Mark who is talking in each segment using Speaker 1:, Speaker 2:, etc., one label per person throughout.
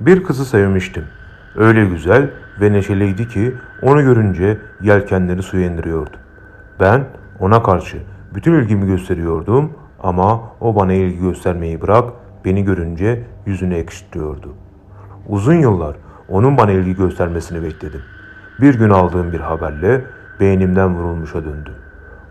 Speaker 1: Bir kızı sevmiştim. Öyle güzel ve neşeliydi ki onu görünce yelkenleri suya indiriyordu. Ben ona karşı bütün ilgimi gösteriyordum ama o bana ilgi göstermeyi bırak beni görünce yüzünü ekşitiyordu. Uzun yıllar onun bana ilgi göstermesini bekledim. Bir gün aldığım bir haberle beynimden vurulmuşa döndüm.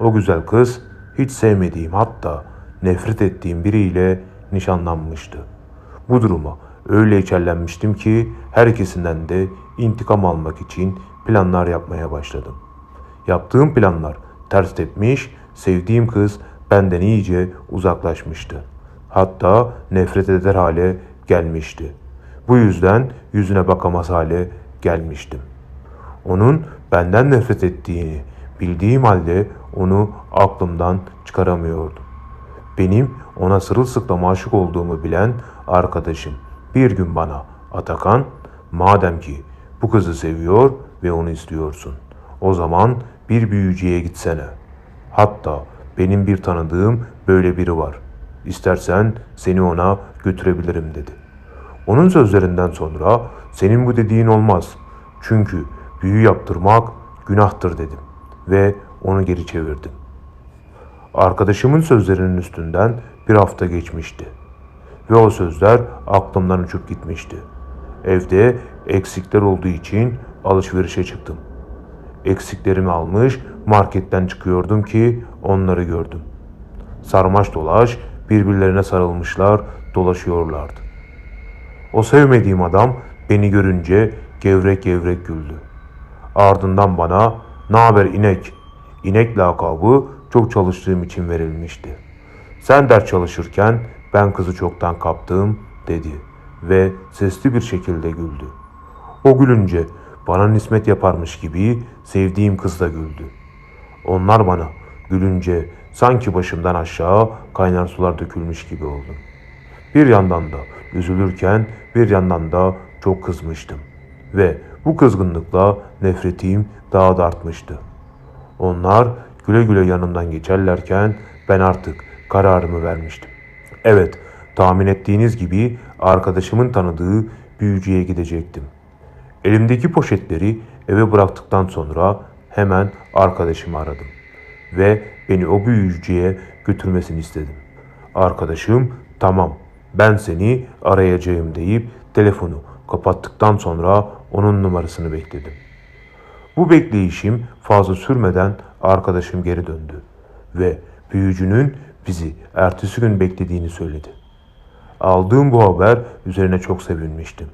Speaker 1: O güzel kız hiç sevmediğim hatta nefret ettiğim biriyle nişanlanmıştı. Bu duruma öyle içerlenmiştim ki herkesinden de intikam almak için planlar yapmaya başladım. Yaptığım planlar ters tepmiş, sevdiğim kız benden iyice uzaklaşmıştı. Hatta nefret eder hale gelmişti. Bu yüzden yüzüne bakamaz hale gelmiştim. Onun benden nefret ettiğini bildiğim halde onu aklımdan çıkaramıyordum. Benim ona sırılsıklam aşık olduğumu bilen arkadaşım bir gün bana Atakan madem ki bu kızı seviyor ve onu istiyorsun o zaman bir büyücüye gitsene. Hatta benim bir tanıdığım böyle biri var. İstersen seni ona götürebilirim dedi. Onun sözlerinden sonra senin bu dediğin olmaz. Çünkü büyü yaptırmak günahtır dedim ve onu geri çevirdim. Arkadaşımın sözlerinin üstünden bir hafta geçmişti. Ve o sözler aklımdan uçup gitmişti. Evde eksikler olduğu için alışverişe çıktım. Eksiklerimi almış marketten çıkıyordum ki onları gördüm. Sarmaş dolaş birbirlerine sarılmışlar dolaşıyorlardı. O sevmediğim adam beni görünce gevrek gevrek güldü. Ardından bana "Ne haber inek?" İnek lakabı çok çalıştığım için verilmişti. Sen ders çalışırken ben kızı çoktan kaptım dedi ve sesli bir şekilde güldü. O gülünce bana nispet yaparmış gibi sevdiğim kız da güldü. Onlar bana gülünce sanki başımdan aşağı kaynar sular dökülmüş gibi oldum. Bir yandan da üzülürken bir yandan da çok kızmıştım. Ve bu kızgınlıkla nefretim daha da artmıştı. Onlar güle güle yanımdan geçerlerken ben artık kararımı vermiştim. Evet, tahmin ettiğiniz gibi arkadaşımın tanıdığı büyücüye gidecektim. Elimdeki poşetleri eve bıraktıktan sonra hemen arkadaşımı aradım ve beni o büyücüye götürmesini istedim. Arkadaşım tamam ben seni arayacağım deyip telefonu kapattıktan sonra onun numarasını bekledim. Bu bekleyişim fazla sürmeden arkadaşım geri döndü ve büyücünün bizi ertesi gün beklediğini söyledi. Aldığım bu haber üzerine çok sevinmiştim.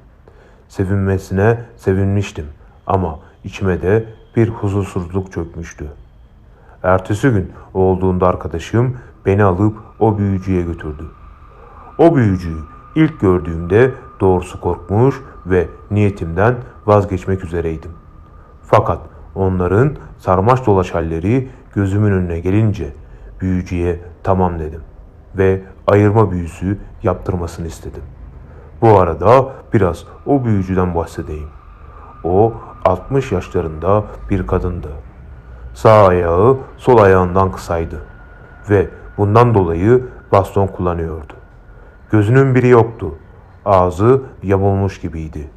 Speaker 1: Sevinmesine sevinmiştim ama içime de bir huzursuzluk çökmüştü. Ertesi gün olduğunda arkadaşım beni alıp o büyücüye götürdü. O büyücüyü ilk gördüğümde doğrusu korkmuş ve niyetimden vazgeçmek üzereydim. Fakat onların sarmaş dolaş halleri gözümün önüne gelince büyücüye tamam dedim ve ayırma büyüsü yaptırmasını istedim. Bu arada biraz o büyücüden bahsedeyim. O 60 yaşlarında bir kadındı. Sağ ayağı sol ayağından kısaydı ve bundan dolayı baston kullanıyordu. Gözünün biri yoktu. Ağzı yamulmuş gibiydi.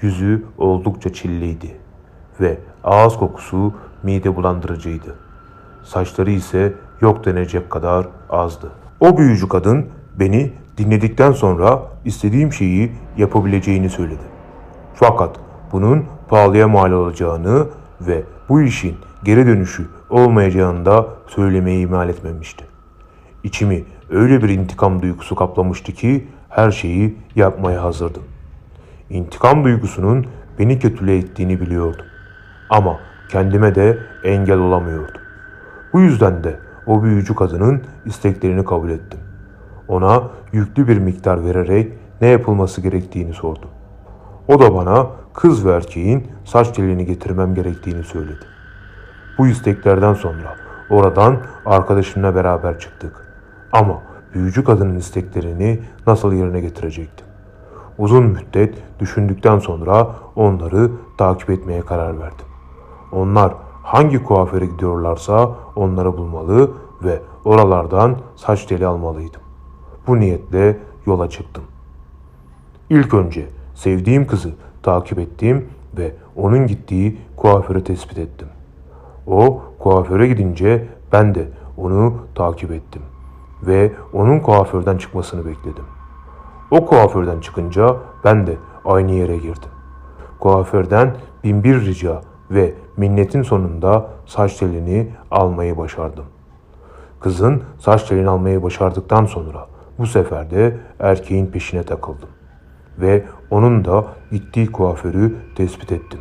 Speaker 1: Yüzü oldukça çilliydi ve ağız kokusu mide bulandırıcıydı. Saçları ise yok denecek kadar azdı. O büyücü kadın beni dinledikten sonra istediğim şeyi yapabileceğini söyledi. Fakat bunun pahalıya mal olacağını ve bu işin geri dönüşü olmayacağını da söylemeyi ihmal etmemişti. İçimi öyle bir intikam duygusu kaplamıştı ki her şeyi yapmaya hazırdım. İntikam duygusunun beni kötüle ettiğini biliyordum. Ama kendime de engel olamıyordum. Bu yüzden de o büyücü kadının isteklerini kabul ettim. Ona yüklü bir miktar vererek ne yapılması gerektiğini sordum. O da bana kız ve erkeğin saç telini getirmem gerektiğini söyledi. Bu isteklerden sonra oradan arkadaşımla beraber çıktık. Ama büyücü kadının isteklerini nasıl yerine getirecektim. Uzun müddet düşündükten sonra onları takip etmeye karar verdim. Onlar hangi kuaföre gidiyorlarsa onları bulmalı ve oralardan saç teli almalıydım. Bu niyetle yola çıktım. İlk önce sevdiğim kızı takip ettim ve onun gittiği kuaförü tespit ettim. O kuaföre gidince ben de onu takip ettim ve onun kuaförden çıkmasını bekledim. O kuaförden çıkınca ben de aynı yere girdim. Kuaförden binbir rica ve minnetin sonunda saç telini almayı başardım. Kızın saç telini almayı başardıktan sonra bu sefer de erkeğin peşine takıldım. Ve onun da gittiği kuaförü tespit ettim.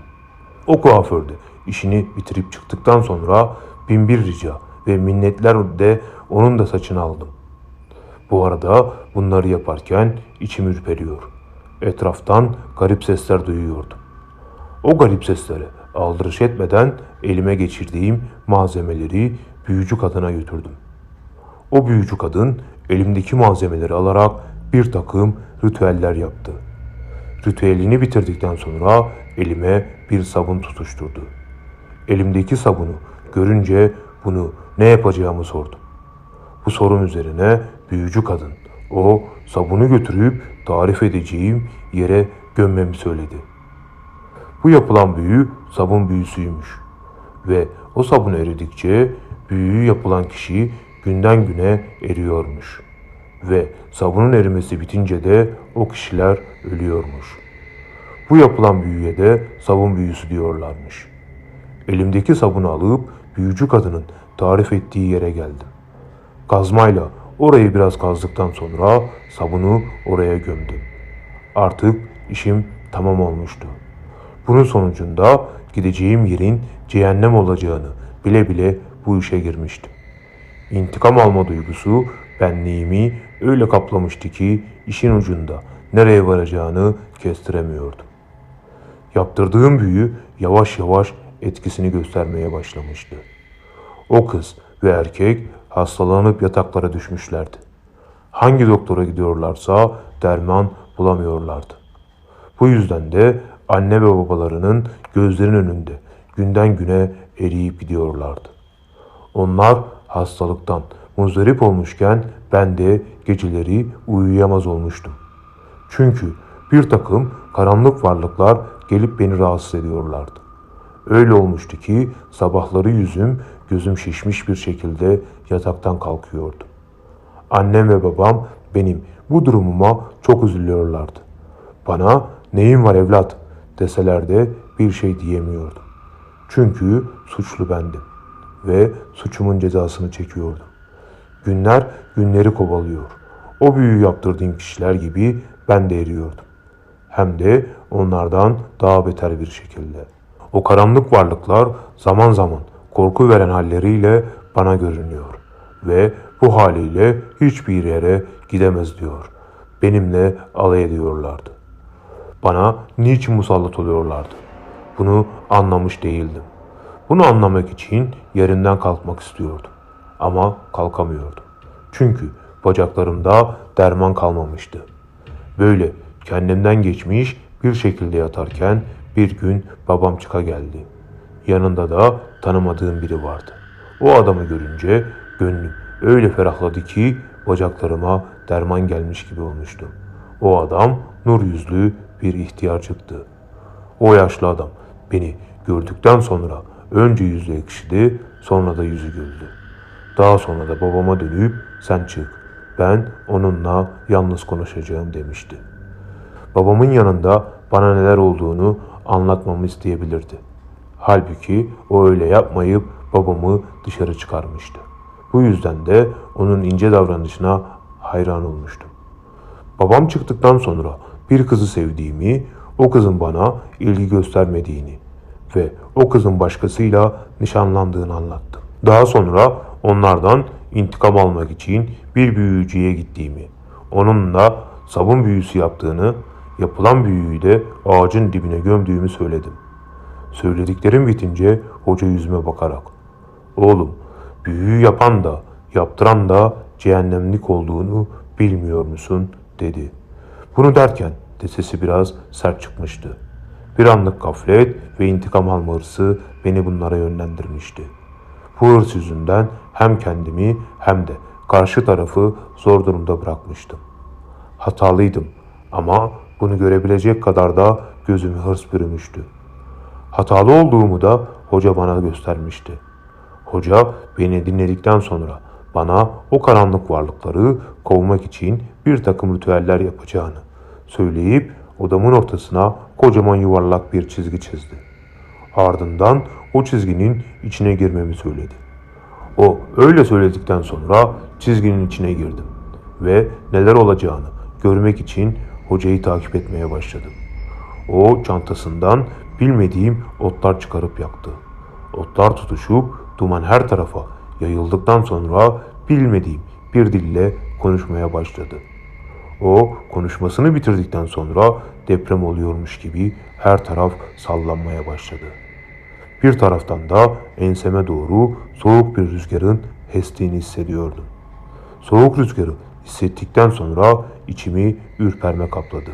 Speaker 1: O kuaförde işini bitirip çıktıktan sonra binbir rica ve minnetler de onun da saçını aldım. Bu arada bunları yaparken içim ürperiyor. Etraftan garip sesler duyuyordum. O garip seslere aldırış etmeden elime geçirdiğim malzemeleri büyücü kadına götürdüm. O büyücü kadın elimdeki malzemeleri alarak bir takım ritüeller yaptı. Ritüelini bitirdikten sonra elime bir sabun tutuşturdu. Elimdeki sabunu görünce bunu ne yapacağımı sordum. Bu sorun üzerine büyücü kadın o sabunu götürüp tarif edeceğim yere gömmemi söyledi. Bu yapılan büyü sabun büyüsüymüş. Ve o sabun eridikçe büyüyü yapılan kişi günden güne eriyormuş. Ve sabunun erimesi bitince de o kişiler ölüyormuş. Bu yapılan büyüye de sabun büyüsü diyorlarmış. Elimdeki sabunu alıp büyücü kadının tarif ettiği yere geldim. Kazmayla orayı biraz kazdıktan sonra sabunu oraya gömdüm. Artık işim tamam olmuştu. Bunun sonucunda gideceğim yerin cehennem olacağını bile bile bu işe girmiştim. İntikam alma duygusu benliğimi öyle kaplamıştı ki işin ucunda nereye varacağını kestiremiyordum. Yaptırdığım büyü yavaş yavaş etkisini göstermeye başlamıştı. O kız ve erkek hastalanıp yataklara düşmüşlerdi. Hangi doktora gidiyorlarsa derman bulamıyorlardı. Bu yüzden de anne ve babalarının gözlerinin önünde günden güne eriyip gidiyorlardı. Onlar hastalıktan muzdarip olmuşken ben de geceleri uyuyamaz olmuştum. Çünkü bir takım karanlık varlıklar gelip beni rahatsız ediyorlardı. Öyle olmuştu ki sabahları yüzüm gözüm şişmiş bir şekilde yataktan kalkıyordu. Annem ve babam benim bu durumuma çok üzülüyorlardı. Bana neyin var evlat deseler de bir şey diyemiyordum. Çünkü suçlu bendim ve suçumun cezasını çekiyordum. Günler günleri kovalıyor. O büyüyü yaptırdığım kişiler gibi ben de eriyordum. Hem de onlardan daha beter bir şekilde. O karanlık varlıklar zaman zaman korku veren halleriyle bana görünüyor ve bu haliyle hiçbir yere gidemez diyor. Benimle alay ediyorlardı. Bana niçin musallat oluyorlardı? Bunu anlamış değildim. Bunu anlamak için yerinden kalkmak istiyordum. Ama kalkamıyordum. Çünkü bacaklarımda derman kalmamıştı. Böyle kendimden geçmiş bir şekilde yatarken bir gün babam çıka geldi. Yanında da tanımadığım biri vardı. O adamı görünce gönlüm öyle ferahladı ki bacaklarıma derman gelmiş gibi olmuştu. O adam nur yüzlü bir ihtiyar çıktı. O yaşlı adam beni gördükten sonra önce yüzü ekşidi sonra da yüzü güldü. Daha sonra da babama dönüp sen çık ben onunla yalnız konuşacağım demişti. Babamın yanında bana neler olduğunu anlatmamı isteyebilirdi. Halbuki o öyle yapmayıp babamı dışarı çıkarmıştı. Bu yüzden de onun ince davranışına hayran olmuştum. Babam çıktıktan sonra bir kızı sevdiğimi, o kızın bana ilgi göstermediğini ve o kızın başkasıyla nişanlandığını anlattım. Daha sonra onlardan intikam almak için bir büyücüye gittiğimi, onunla sabun büyüsü yaptığını, yapılan büyüyü de ağacın dibine gömdüğümü söyledim. Söylediklerim bitince hoca yüzüme bakarak, oğlum büyüyü yapan da yaptıran da cehennemlik olduğunu bilmiyor musun dedi. Bunu derken de sesi biraz sert çıkmıştı. Bir anlık gaflet ve intikam alma hırsı beni bunlara yönlendirmişti. Bu hırs yüzünden hem kendimi hem de karşı tarafı zor durumda bırakmıştım. Hatalıydım ama bunu görebilecek kadar da gözümü hırs bürümüştü. Hatalı olduğumu da hoca bana göstermişti. Hoca beni dinledikten sonra bana o karanlık varlıkları kovmak için bir takım ritüeller yapacağını söyleyip odamın ortasına kocaman yuvarlak bir çizgi çizdi. Ardından o çizginin içine girmemi söyledi. O öyle söyledikten sonra çizginin içine girdim ve neler olacağını görmek için hocayı takip etmeye başladım. O çantasından bilmediğim otlar çıkarıp yaktı. Otlar tutuşup duman her tarafa yayıldıktan sonra bilmediğim bir dille konuşmaya başladı. O konuşmasını bitirdikten sonra deprem oluyormuş gibi her taraf sallanmaya başladı. Bir taraftan da enseme doğru soğuk bir rüzgarın estiğini hissediyordum. Soğuk rüzgarı hissettikten sonra içimi ürperme kapladı.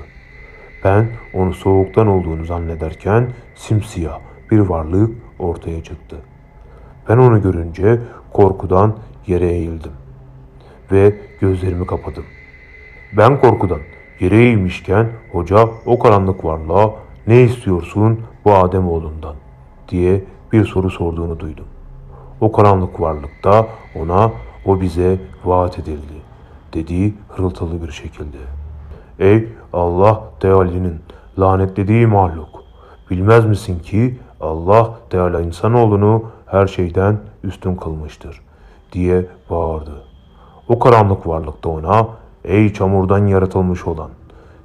Speaker 1: Ben onu soğuktan olduğunu zannederken simsiyah bir varlık ortaya çıktı. Ben onu görünce korkudan yere eğildim ve gözlerimi kapadım. Ben korkudan yere eğilmişken hoca o karanlık varlığa ne istiyorsun bu Adem oğlundan diye bir soru sorduğunu duydum. O karanlık varlıkta ona o bize vaat edildi dediği hırıltılı bir şekilde. Ey Allah Teala'nın lanetlediği mahluk. Bilmez misin ki Allah Teala insanoğlunu her şeyden üstün kılmıştır diye bağırdı. O karanlık varlıkta ona ey çamurdan yaratılmış olan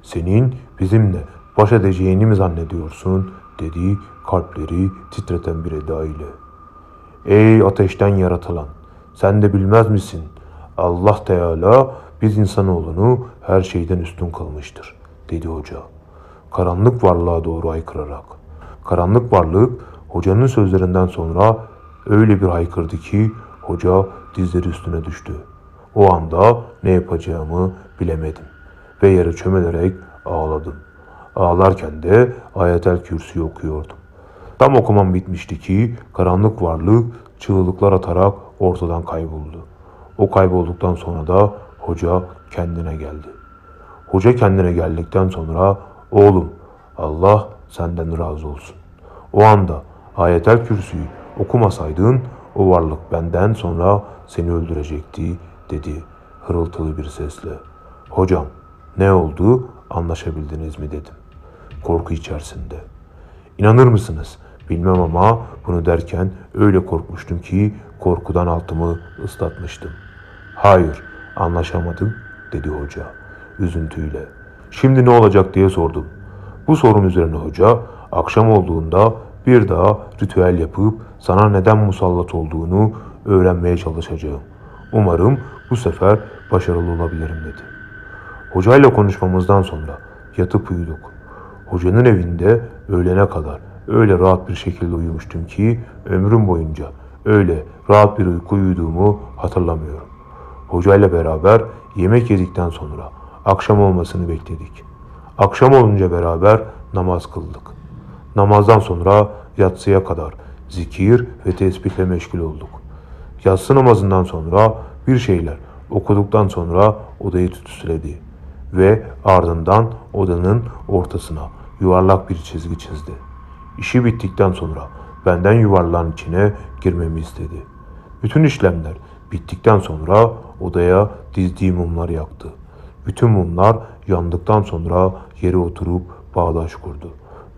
Speaker 1: senin bizimle baş edeceğini mi zannediyorsun dediği kalpleri titreten bir eda ile. Ey ateşten yaratılan sen de bilmez misin Allah Teala biz insanoğlunu her şeyden üstün kılmıştır dedi hoca. Karanlık varlığa doğru haykırarak. Karanlık varlık hocanın sözlerinden sonra öyle bir haykırdı ki hoca dizleri üstüne düştü. O anda ne yapacağımı bilemedim ve yere çömelerek ağladım. Ağlarken de ayetel kürsü okuyordum. Tam okumam bitmişti ki karanlık varlık çığlıklar atarak ortadan kayboldu. O kaybolduktan sonra da hoca kendine geldi. Hoca kendine geldikten sonra oğlum Allah senden razı olsun. O anda ayetel kürsüyü okumasaydın o varlık benden sonra seni öldürecekti dedi hırıltılı bir sesle. Hocam ne oldu anlaşabildiniz mi dedim. Korku içerisinde. İnanır mısınız? Bilmem ama bunu derken öyle korkmuştum ki korkudan altımı ıslatmıştım. Hayır, anlaşamadım dedi hoca üzüntüyle. Şimdi ne olacak diye sordum. Bu sorun üzerine hoca akşam olduğunda bir daha ritüel yapıp sana neden musallat olduğunu öğrenmeye çalışacağım. Umarım bu sefer başarılı olabilirim dedi. Hocayla konuşmamızdan sonra yatıp uyuduk. Hocanın evinde öğlene kadar öyle rahat bir şekilde uyumuştum ki ömrüm boyunca öyle rahat bir uyku uyuduğumu hatırlamıyorum. Hocayla beraber yemek yedikten sonra akşam olmasını bekledik. Akşam olunca beraber namaz kıldık. Namazdan sonra yatsıya kadar zikir ve tesbihle meşgul olduk. Yatsı namazından sonra bir şeyler okuduktan sonra odayı tütsüledi ve ardından odanın ortasına yuvarlak bir çizgi çizdi. İşi bittikten sonra benden yuvarlağın içine girmemi istedi. Bütün işlemler bittikten sonra odaya dizdiği mumlar yaktı. Bütün mumlar yandıktan sonra yere oturup bağdaş kurdu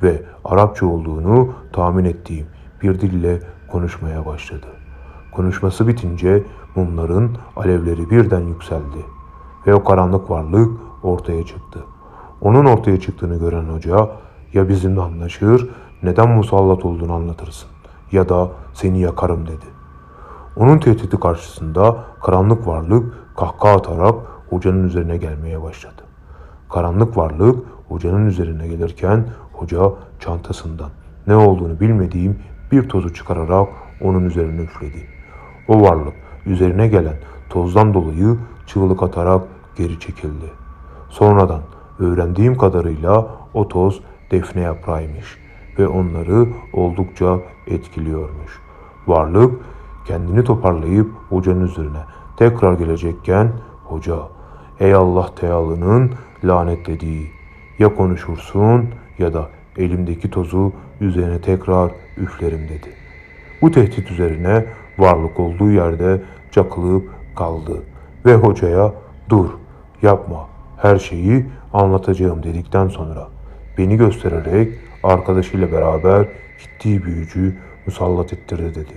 Speaker 1: ve Arapça olduğunu tahmin ettiğim bir dille konuşmaya başladı. Konuşması bitince mumların alevleri birden yükseldi ve o karanlık varlık ortaya çıktı. Onun ortaya çıktığını gören hoca ya bizimle anlaşır neden musallat olduğunu anlatırsın ya da seni yakarım dedi. Onun tehdidi karşısında karanlık varlık kahkaha atarak hocanın üzerine gelmeye başladı. Karanlık varlık hocanın üzerine gelirken hoca çantasından ne olduğunu bilmediğim bir tozu çıkararak onun üzerine üfledi. O varlık üzerine gelen tozdan dolayı çığlık atarak geri çekildi. Sonradan öğrendiğim kadarıyla o toz defne yaprağıymış ve onları oldukça etkiliyormuş. Varlık kendini toparlayıp hocanın üzerine tekrar gelecekken hoca ey Allah Teala'nın lanetlediği ya konuşursun ya da elimdeki tozu üzerine tekrar üflerim dedi. Bu tehdit üzerine varlık olduğu yerde çakılıp kaldı ve hocaya dur yapma her şeyi anlatacağım dedikten sonra beni göstererek arkadaşıyla beraber gittiği büyücü musallat ettirdi dedi.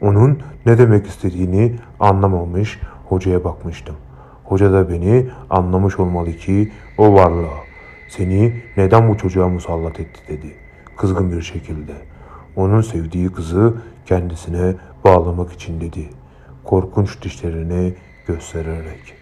Speaker 1: Onun ne demek istediğini anlamamış hocaya bakmıştım. Hoca da beni anlamış olmalı ki o varlığa seni neden bu çocuğa musallat etti dedi. Kızgın bir şekilde. Onun sevdiği kızı kendisine bağlamak için dedi. Korkunç dişlerini göstererek.